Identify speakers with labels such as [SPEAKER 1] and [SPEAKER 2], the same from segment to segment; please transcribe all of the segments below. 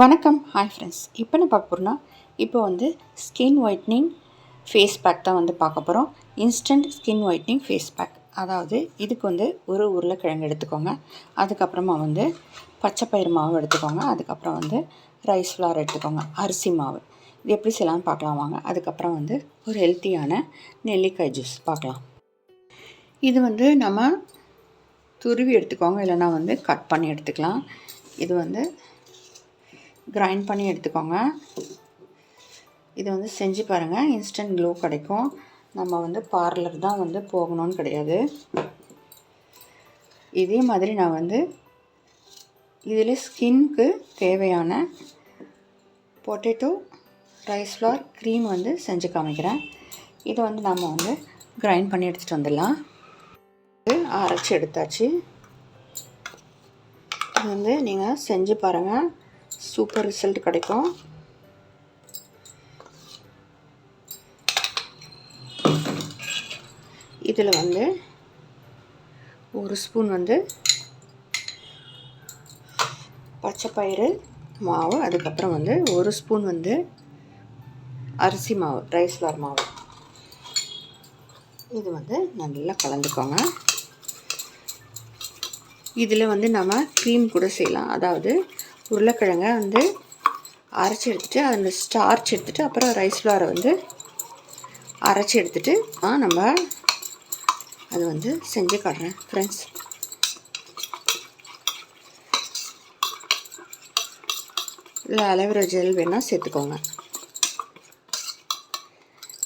[SPEAKER 1] வணக்கம். Hi friends இப்போ என்ன பார்க்க போகிறோன்னா இப்போ வந்து ஸ்கின் ஒயிட்னிங் ஃபேஸ் பேக் தான் வந்து பார்க்க போகிறோம் instant skin whitening face pack அதாவது இதுக்கு வந்து ஒரு உருளைக்கிழங்கு எடுத்துக்கோங்க. அதுக்கப்புறமா வந்து பச்சை பயிறு மாவு எடுத்துக்கோங்க. அதுக்கப்புறம் வந்து ரைஸ் ஃப்ளார் எடுத்துக்கோங்க. அரிசி மாவு. இது எப்படி செய்யலாம்னு பார்க்கலாம் வாங்க. அதுக்கப்புறம் வந்து ஒரு ஹெல்த்தியான நெல்லிக்காய் ஜூஸ் பார்க்கலாம். இது வந்து நம்ம துருவி எடுத்துக்கோங்க. இல்லைனா வந்து கட் பண்ணி எடுத்துக்கலாம். இது வந்து கிரைண்ட் பண்ணி எடுத்துக்கோங்க. இது வந்து செஞ்சு பாருங்கள் இன்ஸ்டன்ட் க்ளோ கிடைக்கும். நம்ம வந்து பார்லர் தான் வந்து போகணும்னு கிடையாது. இதே மாதிரி நான் வந்து இதில் ஸ்கின்க்கு தேவையான பொட்டேட்டோ ரைஸ் ஃப்ளார் க்ரீம் வந்து செஞ்சு காமிக்கிறேன். இதை வந்து நாம் வந்து கிரைண்ட் பண்ணி எடுத்துகிட்டு வந்துடலாம். அரைச்சி எடுத்தாச்சு. இது வந்து நீங்கள் செஞ்சு பாருங்கள் சூப்பர் ரிசல்ட் கிடைக்கும். இதில் வந்து ஒரு ஸ்பூன் வந்து பச்சைப்பயிறு மாவு அதுக்கப்புறம் வந்து ஒரு ஸ்பூன் வந்து அரிசி மாவு ரைஸ் ஃப்ளார் மாவு. இது வந்து நல்லா கலந்துக்கோங்க. இதில் வந்து நம்ம க்ரீம் கூட செய்யலாம். அதாவது உருளைக்கிழங்க வந்து அரைச்சி எடுத்துகிட்டு அதில் ஸ்டார்ச் எடுத்துகிட்டு அப்புறம் ரைஸ் ஃப்ளாரை வந்து அரைச்சி எடுத்துகிட்டு நம்ம அது வந்து செஞ்சு காட்டுறேன் ஃப்ரெண்ட்ஸ் இல்லை அலோவேரா ஜெல் வேணால் சேர்த்துக்கோங்க.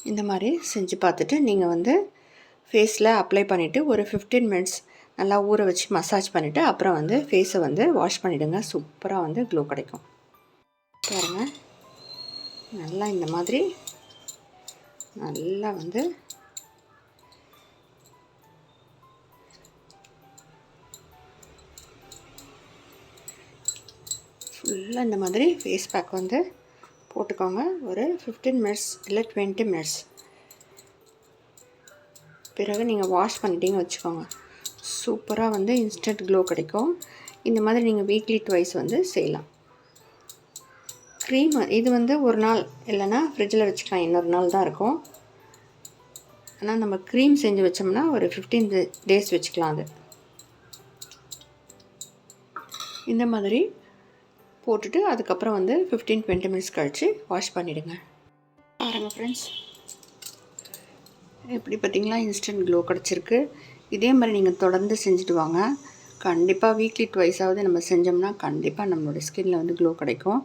[SPEAKER 1] இந்த மாதிரி செஞ்சு பார்த்துட்டு நீங்கள் வந்து ஃபேஸில் அப்ளை பண்ணிவிட்டு ஒரு ஃபிஃப்டீன் மினிட்ஸ் நல்லா ஊற வச்சு மசாஜ் பண்ணிவிட்டு அப்புறம் வந்து ஃபேஸை வந்து வாஷ் பண்ணிவிடுங்க சூப்பராக வந்து க்ளோ கிடைக்கும். பாருங்கள் நல்லா இந்த மாதிரி நல்லா வந்து ஃபுல்லாக இந்த மாதிரி ஃபேஸ் பேக் வந்து போட்டுக்கோங்க. ஒரு ஃபிஃப்டீன் மினிட்ஸ் இல்லை டுவெண்ட்டி மினிட்ஸ் பிறகு நீங்கள் வாஷ் பண்ணிட்டீங்க வச்சுக்கோங்க. சூப்பராக வந்து இன்ஸ்டன்ட் க்ளோ கிடைக்கும். இந்த மாதிரி நீங்கள் வீக்லி ட்வைஸ் வந்து செய்யலாம். க்ரீம் இது வந்து ஒரு நாள் இல்லைன்னா ஃப்ரிட்ஜில் வச்சுக்கலாம். இன்னொரு நாள் தான் இருக்கும். ஆனால் நம்ம க்ரீம் செஞ்சு வச்சோம்னா ஒரு ஃபிஃப்டீன் டேஸ் வச்சுக்கலாம் அது. இந்த மாதிரி போட்டுட்டு அதுக்கப்புறம் வந்து ஃபிஃப்டீன் டுவெண்ட்டி மினிட்ஸ் கழித்து வாஷ் பண்ணிவிடுங்க பாருங்கள் ஃப்ரெண்ட்ஸ் எப்படி பார்த்தீங்களா இன்ஸ்டன்ட் க்ளோ கிடச்சிருக்கு. இதே மாதிரி நீங்கள் தொடர்ந்து செஞ்சுட்டு வாங்க. கண்டிப்பாக வீக்லி ட்வைஸாவது நம்ம செஞ்சோம்னா கண்டிப்பாக நம்மளோட ஸ்கின்னில் வந்து க்ளோ கிடைக்கும்.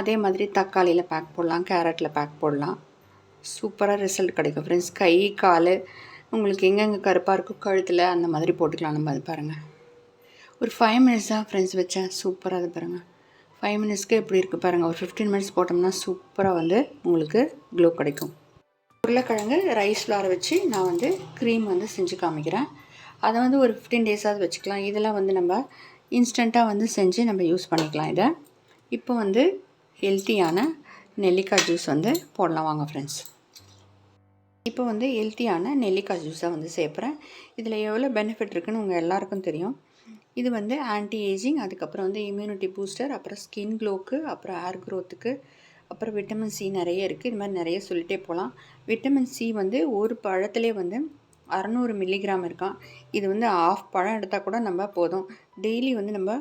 [SPEAKER 1] அதே மாதிரி தக்காளியில் பேக் போடலாம் கேரட்டில் பேக் போடலாம். சூப்பராக ரிசல்ட் கிடைக்கும் ஃப்ரெண்ட்ஸ் கை கால் உங்களுக்கு எங்கெங்கே கருப்பாக இருக்கோ கழுத்தில் அந்த மாதிரி போட்டுக்கலாம். நம்ம அது பாருங்கள் ஒரு ஃபைவ் மினிட்ஸ் தான் ஃப்ரெண்ட்ஸ் வச்சேன். சூப்பராக அது பாருங்கள் ஃபைவ் மினிட்ஸ்க்கு எப்படி இருக்குது பாருங்கள் ஒரு ஃபிஃப்டீன் மினிட்ஸ் போட்டோம்னா சூப்பராக வந்து உங்களுக்கு க்ளோ கிடைக்கும். உருளைக்கிழங்கு ரைஸ் ஃப்ளாரை வச்சு நான் வந்து க்ரீம் வந்து செஞ்சு காமிக்கிறேன். அதை வந்து ஒரு ஃபிஃப்டீன் டேஸாவது வச்சுக்கலாம். இதெல்லாம் வந்து நம்ம இன்ஸ்டண்ட்டாக வந்து செஞ்சு நம்ம யூஸ் பண்ணிக்கலாம் இதை. இப்போ வந்து ஹெல்த்தியான நெல்லிக்காய் ஜூஸ் வந்து போடலாம். வாங்க ஃப்ரெண்ட்ஸ் இப்போ வந்து ஹெல்த்தியான நெல்லிக்காய் ஜூஸை வந்து சேர்ப்புறேன் இதில் எவ்வளோ பெனிஃபிட் இருக்குன்னு உங்கள் எல்லாருக்கும் தெரியும். இது வந்து ஆன்டி ஏஜிங் அதுக்கப்புறம் வந்து இம்யூனிட்டி பூஸ்டர் அப்புறம் ஸ்கின் க்ளோக்கு அப்புறம் ஹேர் க்ரோத்துக்கு அப்புறம் விட்டமின் சி நிறைய இருக்குது இது மாதிரி நிறைய சொல்லிட்டே போகலாம் விட்டமின் சி வந்து ஒரு பழத்திலே வந்து அறநூறு மில்லிகிராம் இருக்கான் இது வந்து ஆஃப் பழம் எடுத்தால் கூட நம்ம போதும். டெய்லி வந்து நம்ம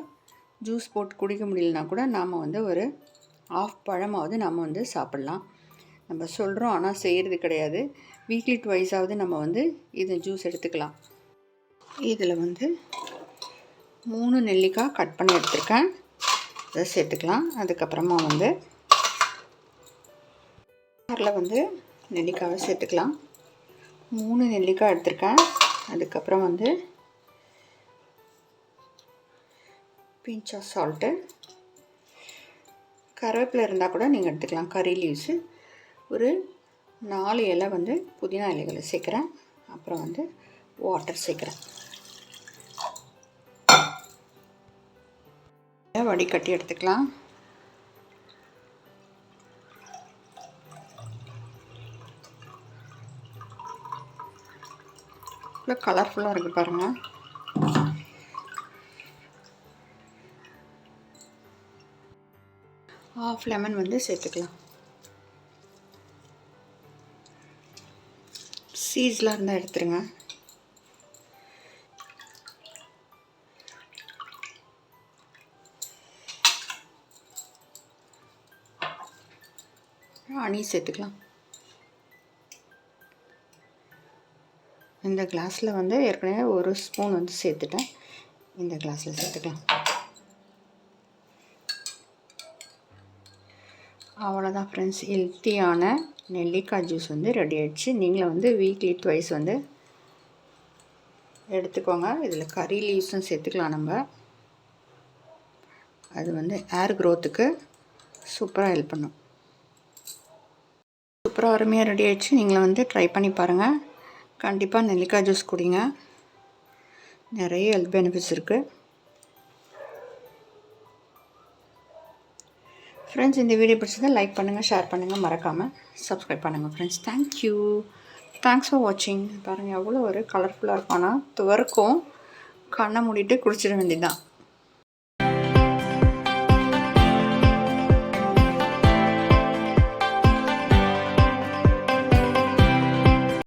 [SPEAKER 1] ஜூஸ் போட்டு குடிக்க முடியலனா கூட நாம் வந்து ஒரு ஆஃப் பழமாவது நம்ம வந்து சாப்பிட்லாம். நம்ம சொல்கிறோம் ஆனால் செய்கிறது கிடையாது. வீக்லி ட்வைஸாவது நம்ம வந்து இது ஜூஸ் எடுத்துக்கலாம். இதில் வந்து மூணு நெல்லிக்காய் கட் பண்ணி எடுத்துருக்கேன். அதை சேர்த்துக்கலாம். அதுக்கப்புறமா வந்து குக்கரில் வந்து நெல்லிக்காவை சேர்த்துக்கலாம். மூணு நெல்லிக்காய் எடுத்திருக்கேன். அதுக்கப்புறம் வந்து பிஞ்ச் ஆஃப் சால்ட்டு கருவேப்பிலை இருந்தால் கூட நீங்கள் எடுத்துக்கலாம். கறி லீவ்ஸு ஒரு நாலு இலை வந்து புதினா இலைகளை சேர்க்குறேன். அப்புறம் வந்து வாட்டர் சேர்க்குறேன். வடிகட்டி எடுத்துக்கலாம். கலர்ஃபுல்லாக இருக்குது பாருங்கள் ஆஃப் லெமன் வந்து சேர்த்துக்கலாம். சீட்ஸ்லாம் இருந்தால் எடுத்துருங்க. அணி சேர்த்துக்கலாம். இந்த கிளாஸில் வந்து ஏற்கனவே ஒரு ஸ்பூன் வந்து சேர்த்துட்டேன். இந்த கிளாஸில் சேர்த்துக்கலாம். அவ்வளோதான் ஃப்ரெண்ட்ஸ் ஹெல்த்தியான நெல்லிக்காய் ஜூஸ் வந்து ரெடி ஆகிடுச்சு நீங்களும் வந்து வீக்லி ட்வைஸ் வந்து எடுத்துக்கோங்க. இதில் கறி லீவ்ஸும் சேர்த்துக்கலாம் நம்ம. அது வந்து ஏர் க்ரோத்துக்கு சூப்பராக ஹெல்ப் பண்ணும். சூப்பராக அருமையாக ரெடி ஆகிடுச்சு நீங்களும் வந்து ட்ரை பண்ணி பாருங்கள் கண்டிப்பாக நெல்லிக்காய் ஜூஸ் குடிங்க. நிறைய ஹெல்த் பெனிஃபிட்ஸ் இருக்குது ஃப்ரெண்ட்ஸ் இந்த வீடியோ பிடிச்சதை லைக் பண்ணுங்கள் ஷேர் பண்ணுங்கள் மறக்காமல் சப்ஸ்கிரைப் பண்ணுங்கள் ஃப்ரெண்ட்ஸ் தேங்க்யூ தேங்க்ஸ் ஃபார் வாட்சிங் பாருங்கள் எவ்வளோ ஒரு கலர்ஃபுல்லாக இருக்கும். ஆனால் துவர்க்கும். கண்ணை மூடிட்டு குடிச்சிட வேண்டியதுதான்.